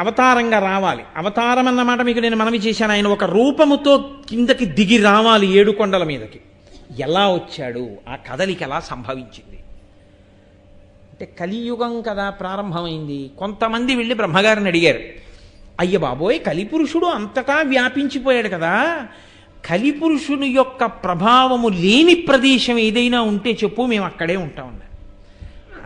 అవతారంగా రావాలి. అవతారం అన్నమాట మీకు నేను మనవి చేశాను. ఆయన ఒక రూపముతో కిందకి దిగి రావాలి ఏడు కొండల మీదకి. ఎలా వచ్చాడు? ఆ కదలిక ఎలా సంభవించింది? అంటే కలియుగం కదా ప్రారంభమైంది. కొంతమంది వెళ్ళి బ్రహ్మగారిని అడిగారు. అయ్య బాబోయ్ కలిపురుషుడు అంతటా వ్యాపించిపోయాడు కదా. కలిపురుషుని యొక్క ప్రభావము లేని ప్రదేశం ఏదైనా ఉంటే చెప్పు మేము అక్కడే ఉంటామన్నారు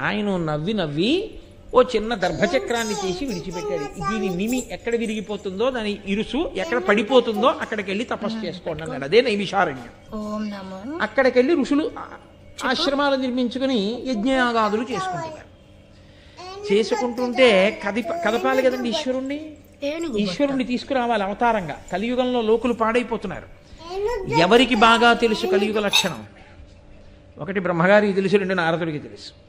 ఆయన నవ్వి నవ్వి ఓ చిన్న దర్భచక్రాన్ని తీసి విడిచిపెట్టాడు. దీని నిమి ఎక్కడ విరిగిపోతుందో దాని ఇరుసు ఎక్కడ పడిపోతుందో అక్కడికి వెళ్ళి తపస్సు చేసుకోండి అన్నాడు. అదే నైమిషారణ్యం. అక్కడికి వెళ్ళి ఋషులు ఆశ్రమాలు నిర్మించుకుని యజ్ఞయాగాదులు చేసుకుంటున్నారు. చేసుకుంటుంటే కదిప కదపాలి కదండి ఈశ్వరుణ్ణి? ఈశ్వరుణ్ణి తీసుకురావాలి అవతారంగా. కలియుగంలో లోకులు పాడైపోతున్నారు. ఎవరికి బాగా తెలుసు కలియుగ లక్షణం? ఒకటి బ్రహ్మగారికి తెలుసు రెండు నారదుడికి తెలుసు.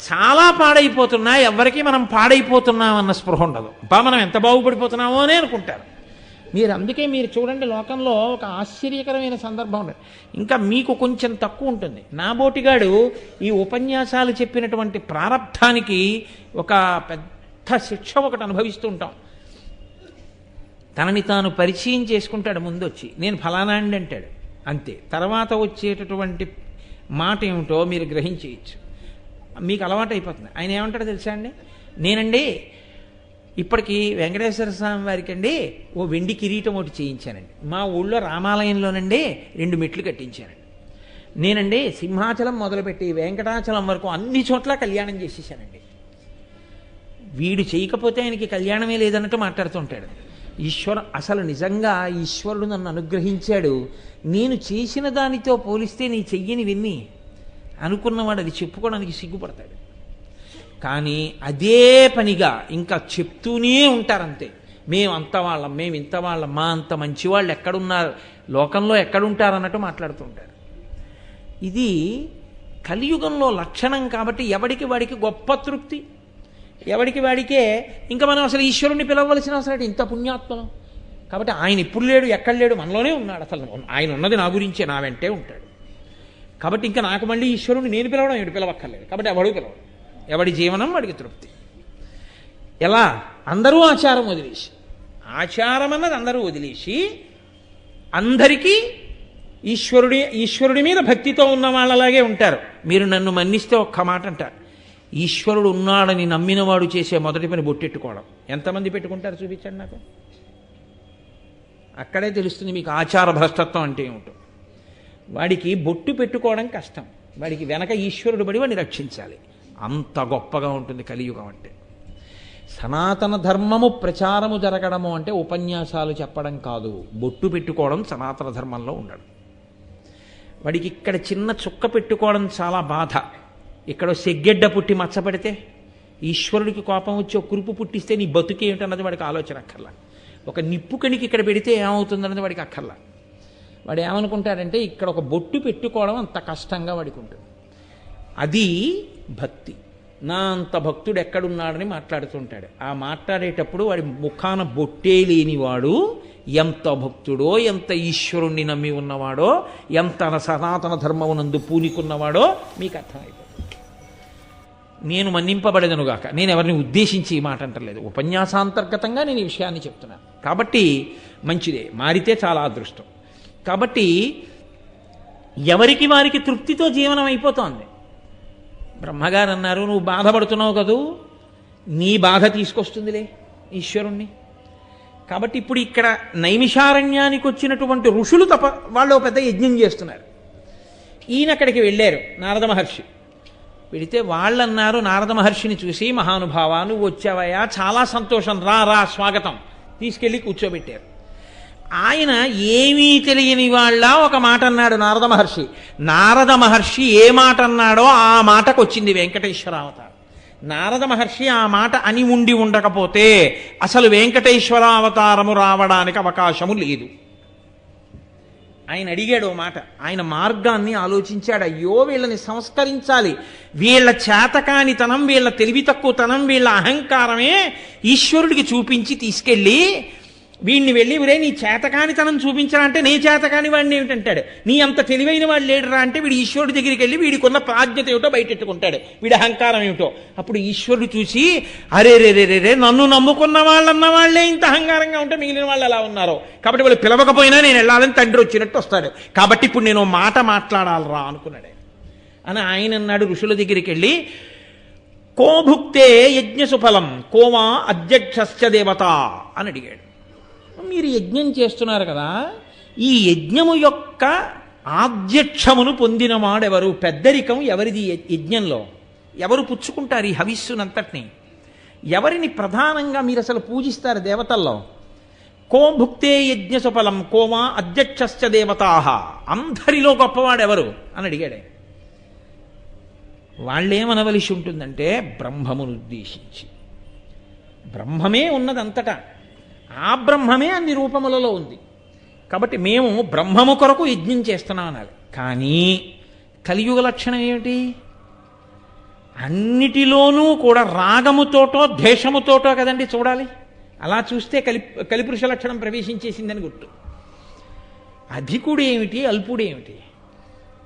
చాలా పాడైపోతున్నా ఎవరికి మనం పాడైపోతున్నాం అన్న స్పృహ ఉండదు. బా మనం ఎంత బాగుపడిపోతున్నామో అని అనుకుంటారు. మీరు అందుకే మీరు చూడండి లోకంలో ఒక ఆశ్చర్యకరమైన సందర్భం ఉండదు ఇంకా మీకు కొంచెం తక్కువ ఉంటుంది. నా బోటిగాడు ఈ ఉపన్యాసాలు చెప్పినటువంటి ప్రారంధానికి ఒక పెద్ద శిక్ష ఒకటి అనుభవిస్తూ ఉంటాం. తనని తాను పరిచయం చేసుకుంటాడు ముందు వచ్చి నేను ఫలానా అండి అంటాడు. అంతే. తర్వాత వచ్చేటటువంటి మాట ఏమిటో మీరు గ్రహించేయచ్చు మీకు అలవాటు అయిపోతుంది ఆయన ఏమంటాడో తెలుసా అండి? నేనండి ఇప్పటికీ వెంకటేశ్వర స్వామి వారికి అండి ఓ వెండి కిరీటం ఒకటి చేయించానండి. మా ఊళ్ళో రామాలయంలోనండి రెండు మెట్లు కట్టించానండి. నేనండి సింహాచలం మొదలుపెట్టి వెంకటాచలం వరకు అన్ని చోట్ల కళ్యాణం చేసేసానండి. వీడు చేయకపోతే ఆయనకి కళ్యాణమే లేదన్నట్టు మాట్లాడుతుంటాడు. ఈశ్వర అసలు నిజంగా ఈశ్వరుడు నన్ను అనుగ్రహించాడు. నేను చేసిన దానితో పోలిస్తే నీ చెయ్యని విన్ని అనుకున్నవాడు అది చెప్పుకోవడానికి సిగ్గుపడతాడు. కానీ అదే పనిగా ఇంకా చెప్తూనే ఉంటారంతే. మేము అంత వాళ్ళం మేము ఇంత వాళ్ళం మా అంత మంచి వాళ్ళు ఎక్కడున్నారు లోకంలో ఎక్కడుంటారు అన్నట్టు మాట్లాడుతుంటారు. ఇది కలియుగంలో లక్షణం కాబట్టి ఎవడికి వాడికి గొప్ప తృప్తి. ఎవడికి వాడికే ఇంకా మనం అసలు ఈశ్వరుణ్ణి పిలవలసిన అవసరం ఇంత పుణ్యాత్మలం కాబట్టి ఆయన ఇప్పుడు లేడు ఎక్కడ లేడు మనలోనే ఉన్నాడు. అసలు ఆయన ఉన్నది నా గురించే నా వెంటే ఉంటాడు. కాబట్టి ఇంకా నాకు మళ్ళీ ఈశ్వరుని నేను పిలవడం ఏడు పిలవక్కర్లేదు. కాబట్టి ఎవడు పిలవడు. ఎవడి జీవనం వాడికి తృప్తి. ఎలా? అందరూ ఆచారం వదిలేసి. ఆచారం అన్నది అందరూ వదిలేసి అందరికీ ఈశ్వరుడి ఈశ్వరుడి మీద భక్తితో ఉన్న వాళ్ళలాగే ఉంటారు. మీరు నన్ను మన్నిస్తే ఒక్క మాట అంటారు ఈశ్వరుడు ఉన్నాడని నమ్మినవాడు చేసే మొదటి పని బొట్టెట్టుకోవడం. ఎంతమంది పెట్టుకుంటారు? చూపించండి నాకు. అక్కడే తెలుస్తుంది మీకు ఆచార భ్రష్టత్వం అంటే ఏమిటో. వాడికి బొట్టు పెట్టుకోవడం కష్టం. వాడికి వెనక ఈశ్వరుడు పడి వాడిని రక్షించాలి. అంత గొప్పగా ఉంటుంది కలియుగం అంటే. సనాతన ధర్మము ప్రచారము జరగడము అంటే ఉపన్యాసాలు చెప్పడం కాదు. బొట్టు పెట్టుకోవడం సనాతన ధర్మంలో ఉండడం. వాడికి ఇక్కడ చిన్న చుక్క పెట్టుకోవడం చాలా బాధ. ఇక్కడ సెగ్గెడ్డ పుట్టి మచ్చపడితే ఈశ్వరుడికి కోపం వచ్చి ఒక కురుపు పుట్టిస్తే నీ బతుకేమిటన్నది వాడికి ఆలోచన అక్కర్లా. ఒక నిప్పు కణికి ఇక్కడ పెడితే ఏమవుతుందన్నది వాడికి అక్కర్లా. వాడు ఏమనుకుంటాడంటే ఇక్కడ ఒక బొట్టు పెట్టుకోవడం అంత కష్టంగా వాడికి ఉంటుంది అది భక్తి. నా అంత భక్తుడు ఎక్కడున్నాడని మాట్లాడుతుంటాడు. ఆ మాట్లాడేటప్పుడు వాడి ముఖాన బొట్టే లేనివాడు ఎంత భక్తుడో ఎంత ఈశ్వరుణ్ణి నమ్మి ఉన్నవాడో ఎంత సనాతన ధర్మమునందు పూనికున్నవాడో మీకు అర్థమైపోతుంది. నేను మన్నింపబడేదనుగాక నేను ఎవరిని ఉద్దేశించి ఈ మాట అంటలేదు. ఉపన్యాసాంతర్గతంగా నేను ఈ విషయాన్ని చెప్తున్నాను. కాబట్టి మంచిదే. మారితే చాలా అదృష్టం. కాబట్టి ఎవరికి వారికి తృప్తితో జీవనం అయిపోతోంది? బ్రహ్మగారు అన్నారు నువ్వు బాధపడుతున్నావు కదూ? నీ బాధ తీసుకొస్తుందిలే ఈశ్వరుణ్ణి. కాబట్టి ఇప్పుడు ఇక్కడ నైమిషారణ్యానికి వచ్చినటువంటి ఋషులు తప వాళ్ళు పెద్ద యజ్ఞం చేస్తున్నారు. ఈయన అక్కడికి వెళ్ళారు నారద మహర్షి. వెళితే వాళ్ళన్నారు నారద మహర్షిని చూసి మహానుభావ నువ్వు వచ్చావయ్యా చాలా సంతోషం. రా రా స్వాగతం. తీసుకెళ్ళి కూర్చోబెట్టారు. ఆయన ఏమీ తెలియని వాళ్ళ ఒక మాట అన్నాడు నారద మహర్షి. నారద మహర్షి ఏ మాట అన్నాడో ఆ మాటకు వచ్చింది వెంకటేశ్వర అవతారం. నారద మహర్షి ఆ మాట అని ఉండి ఉండకపోతే అసలు వెంకటేశ్వర అవతారము రావడానికి అవకాశము లేదు. ఆయన అడిగాడు ఓ మాట. ఆయన మార్గాన్ని ఆలోచించాడు. అయ్యో వీళ్ళని సంస్కరించాలి. వీళ్ళ చేతకానితనం వీళ్ళ తెలివి తక్కువతనం వీళ్ళ అహంకారమే ఈశ్వరుడికి చూపించి తీసుకెళ్ళి వీడిని వెళ్ళి వీరే నీ చేతకానితనం చూపించాలంటే నీ చేతకాని వాడిని ఏమిటంటాడు? నీ అంత తెలివైన వాడు లేడరా అంటే వీడు ఈశ్వరుడి దగ్గరికి వెళ్ళి వీడికి ఉన్న ప్రాజ్ఞత ఏమిటో బయటెట్టుకుంటాడు. వీడి అహంకారం ఏమిటో? అప్పుడు ఈశ్వరుడు చూసి అరే రే రే రే రే నన్ను నమ్ముకున్న వాళ్ళన్న వాళ్ళే ఇంత అహంకారంగా ఉంటే మిగిలిన వాళ్ళు ఎలా ఉన్నారో? కాబట్టి వాళ్ళు పిలవకపోయినా నేను వెళ్ళాలని తండ్రి వచ్చినట్టు వస్తాడు. కాబట్టి ఇప్పుడు నేను మాట మాట్లాడాలరా అనుకున్నాడు అని ఆయన అన్నాడు ఋషుల దగ్గరికి వెళ్ళి కో భుక్తే యజ్ఞసుఫలం కోమా అధ్యక్ష దేవత అని అడిగాడు. మీరు యజ్ఞం చేస్తున్నారు కదా ఈ యజ్ఞము యొక్క ఆధ్యక్షమును పొందినవాడెవరు పెద్దరికం ఎవరిది యజ్ఞంలో? ఎవరు పుచ్చుకుంటారు ఈ హవిస్సునంతటిని? ఎవరిని ప్రధానంగా మీరు అసలు పూజిస్తారు దేవతల్లో? కో భుక్తే యజ్ఞ సుఫలం కోమా అధ్యక్షశ్చ దేవతాహ అందరిలో గొప్పవాడెవరు? అని అడిగాడు. వాళ్ళేమనవలసి ఉంటుందంటే బ్రహ్మమును ఉద్దేశించి. బ్రహ్మమే ఉన్నదంతటా. ఆ బ్రహ్మమే అన్ని రూపములలో ఉంది. కాబట్టి మేము బ్రహ్మము కొరకు యజ్ఞం చేస్తున్నాం అనాలి. కానీ కలియుగ లక్షణం ఏమిటి? అన్నిటిలోనూ కూడా రాగముతోటో ద్వేషముతోటో కదండి చూడాలి. అలా చూస్తే కలి కలిపురుష లక్షణం ప్రవేశించేసిందని గుర్తు. అధికుడు ఏమిటి? అల్పుడు ఏమిటి?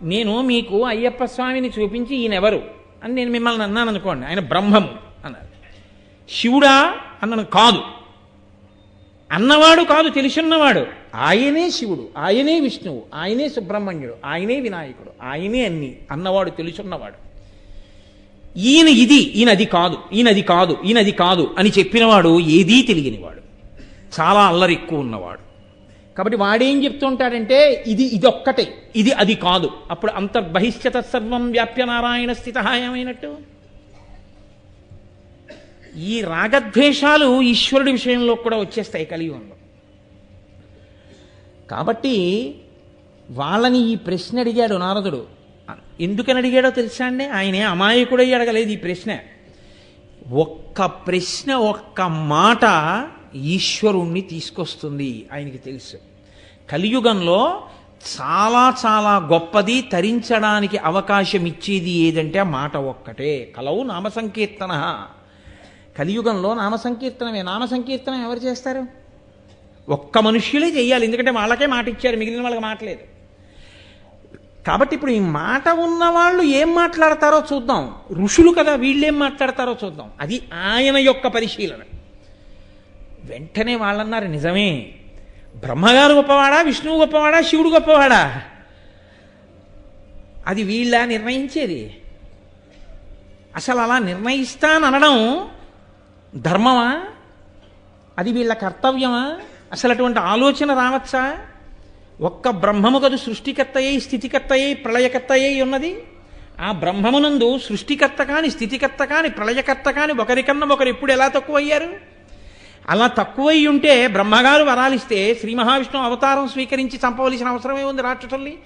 నేను మీకు అయ్యప్ప స్వామిని చూపించి ఈయనెవరు అని నేను మిమ్మల్ని అన్నాను అనుకోండి ఆయన బ్రహ్మము అన్నారు. శివుడా అన్నను కాదు. అన్నవాడు కాదు తెలిసిన్నవాడు. ఆయనే శివుడు ఆయనే విష్ణువు ఆయనే సుబ్రహ్మణ్యుడు ఆయనే వినాయకుడు ఆయనే అన్ని. అన్నవాడు తెలుసున్నవాడు. ఈయన ఇది ఈయన అది కాదు ఈయనది కాదు ఈయనది కాదు అని చెప్పినవాడు ఏదీ తెలియనివాడు. చాలా అల్లరి ఎక్కువ ఉన్నవాడు. కాబట్టి వాడేం చెప్తుంటాడంటే ఇది ఇదొక్కటే ఇది అది కాదు. అప్పుడు అంతర్బహిష్యత సర్వం వ్యాప్య నారాయణ స్థిత ఏమైనట్టు ఈ రాగద్వేషాలు ఈశ్వరుడి విషయంలో కూడా వచ్చేస్తాయి కలియుగంలో. కాబట్టి వాళ్ళని ఈ ప్రశ్న అడిగాడు నారదుడు. ఎందుకని అడిగాడో తెలుసా అండి? ఆయనే అమాయకుడై అడగలేదు ఈ ప్రశ్న. ఒక్క ప్రశ్న ఒక్క మాట ఈశ్వరుణ్ణి తీసుకొస్తుంది ఆయనకి తెలుసు. కలియుగంలో చాలా చాలా గొప్పది తరించడానికి అవకాశం ఇచ్చేది ఏదంటే ఆ మాట ఒక్కటే. కలవు నామ సంకీర్తన. కలియుగంలో నామ సంకీర్తనమే. నామ సంకీర్తనం ఎవరు చేస్తారు? ఒక్క మనుష్యులే చేయాలి. ఎందుకంటే వాళ్ళకే మాట ఇచ్చారు. మిగిలిన వాళ్ళకి మాటలేదు కాబట్టి ఇప్పుడు ఈ మాట ఉన్న వాళ్ళు ఏం మాట్లాడతారో చూద్దాం. ఋషులు కదా వీళ్ళేం మాట్లాడతారో చూద్దాం. అది ఆయన యొక్క పరిశీలన. వెంటనే వాళ్ళన్నారు నిజమే. బ్రహ్మగారు గొప్పవాడా? విష్ణువు గొప్పవాడా? శివుడు గొప్పవాడా? అది వీళ్ళ నిర్ణయించేది. అసలు అలా నిర్ణయిస్తాననడం ధర్మమా? అది వీళ్ళ కర్తవ్యమా? అసలు అటువంటి ఆలోచన రావచ్చా? ఒక్క బ్రహ్మము కదు సృష్టికర్తయ్యై స్థితికర్తయ్యై ప్రళయకర్తయ్యై ఉన్నది. ఆ బ్రహ్మమునందు సృష్టికర్త కాని స్థితికర్త కాని ప్రళయకర్త కాని ఒకరికన్నా ఒకరు ఎప్పుడు ఎలా తక్కువయ్యారు? అలా తక్కువై ఉంటే బ్రహ్మగారు వరాలిస్తే శ్రీ మహావిష్ణువు అవతారం స్వీకరించి చంపవలసిన అవసరమే ఉంది రాక్షసుల్ని.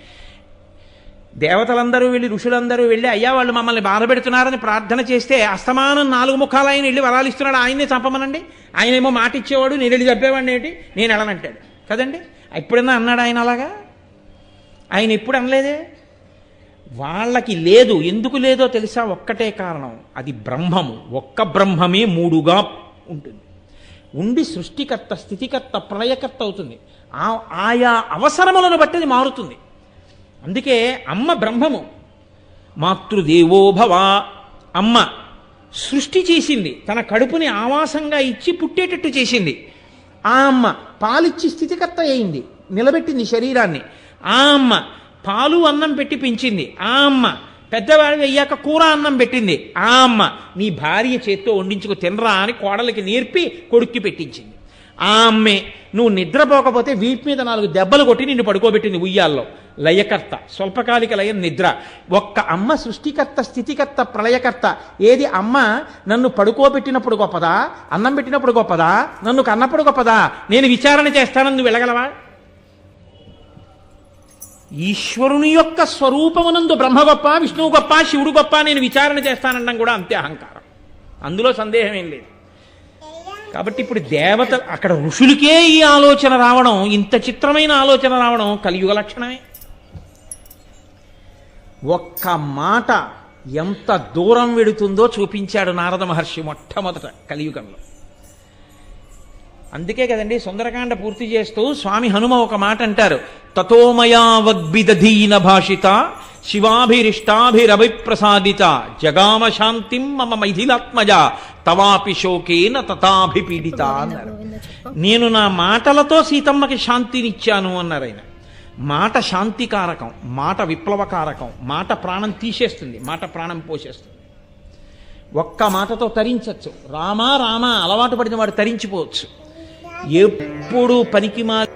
దేవతలందరూ వెళ్ళి ఋషులందరూ వెళ్ళి అయ్యా వాళ్ళు మమ్మల్ని బాధపెడుతున్నారని ప్రార్థన చేస్తే అస్తమానం నాలుగు ముఖాలు ఆయన వెళ్ళి వరాలిస్తున్నాడు. ఆయన్నే చంపమనండి. ఆయనేమో మాట ఇచ్చేవాడు నేను వెళ్ళి చంపేవాడిని ఏంటి నేను వెళ్ళనంటాడు. కదండి? ఎప్పుడన్నా అన్నాడు ఆయన అలాగా? ఆయన ఎప్పుడు అనలేదే? వాళ్ళకి లేదు. ఎందుకు లేదో తెలుసా? ఒక్కటే కారణం. అది బ్రహ్మము. ఒక్క బ్రహ్మమే మూడుగా ఉంటుంది. ఉండి సృష్టికర్త స్థితికర్త ప్రళయకర్త అవుతుంది. ఆ ఆయా అవసరములను బట్టి అది మారుతుంది. అందుకే అమ్మ బ్రహ్మము. మాతృదేవోభవ అమ్మ సృష్టి చేసింది. తన కడుపుని ఆవాసంగా ఇచ్చి పుట్టేటట్టు చేసింది. ఆ అమ్మ పాలిచ్చి స్థితికర్త అయింది. నిలబెట్టింది శరీరాన్ని. ఆ అమ్మ పాలు అన్నం పెట్టి పెంచింది. ఆ అమ్మ పెద్దవాడి అయ్యాక కూర అన్నం పెట్టింది. ఆ అమ్మ నీ భార్య చేత్తో వండించుకు తినరా అని కోడలికి నేర్పి కొడుక్కి పెట్టించింది. ఆ అమ్మే నువ్వు నిద్రపోకపోతే వీపు మీద నాలుగు దెబ్బలు కొట్టి నిన్ను పడుకోబెట్టింది ఉయ్యాల్లో. లయకర్త స్వల్పకాలిక లయం నిద్ర. ఒక్క అమ్మ సృష్టికర్త స్థితికర్త ప్రళయకర్త. ఏది అమ్మ నన్ను పడుకోబెట్టినప్పుడు గొప్పదా? అన్నం పెట్టినప్పుడు గొప్పదా? నన్ను కన్నప్పుడు గొప్పదా? నేను విచారణ చేస్తానని నువ్వు వెళ్ళగలవా? ఈశ్వరుని యొక్క స్వరూపమునందు బ్రహ్మ గొప్ప విష్ణువు గొప్ప శివుడు గొప్ప నేను విచారణ చేస్తానడం కూడా అంతే అహంకారం. అందులో సందేహం ఏం లేదు. కాబట్టి ఇప్పుడు దేవత అక్కడ ఋషులకే ఈ ఆలోచన రావడం ఇంత చిత్రమైన ఆలోచన రావడం కలియుగ లక్షణమే. ఒక్క మాట ఎంత దూరం వెడుతుందో చూపించాడు నారద మహర్షి మొట్టమొదట కలియుగంలో. అందుకే కదండి సుందరకాండ పూర్తి చేస్తూ స్వామి హనుమ ఒక మాట అంటారు తతోమయా వగ్బిదధీన భాషిత శివాభిరిష్టాభిరవిప్రసాదిత. జగామ శాంతిం మమ మైథిలాత్మజ. తవాపి శోకేన తథాభిపీడిత అన్నారు. నేను నా మాటలతో సీతమ్మకి శాంతినిచ్చాను అన్నారు ఆయన. మాట శాంతికారకం మాట విప్లవకారకం మాట ప్రాణం తీసేస్తుంది మాట ప్రాణం పోసేస్తుంది. ఒక్క మాటతో తరించచ్చు. రామా రామా అలవాటు పడిన వాడు తరించిపోవచ్చు. ఎప్పుడు పనికి మా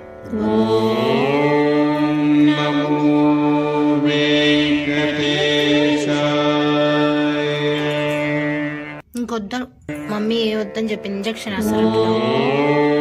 ఇంకొద్దాను మమ్మీ ఏ వద్దని చెప్పి ఇంజక్షన్ వేస్తారంటున్నావు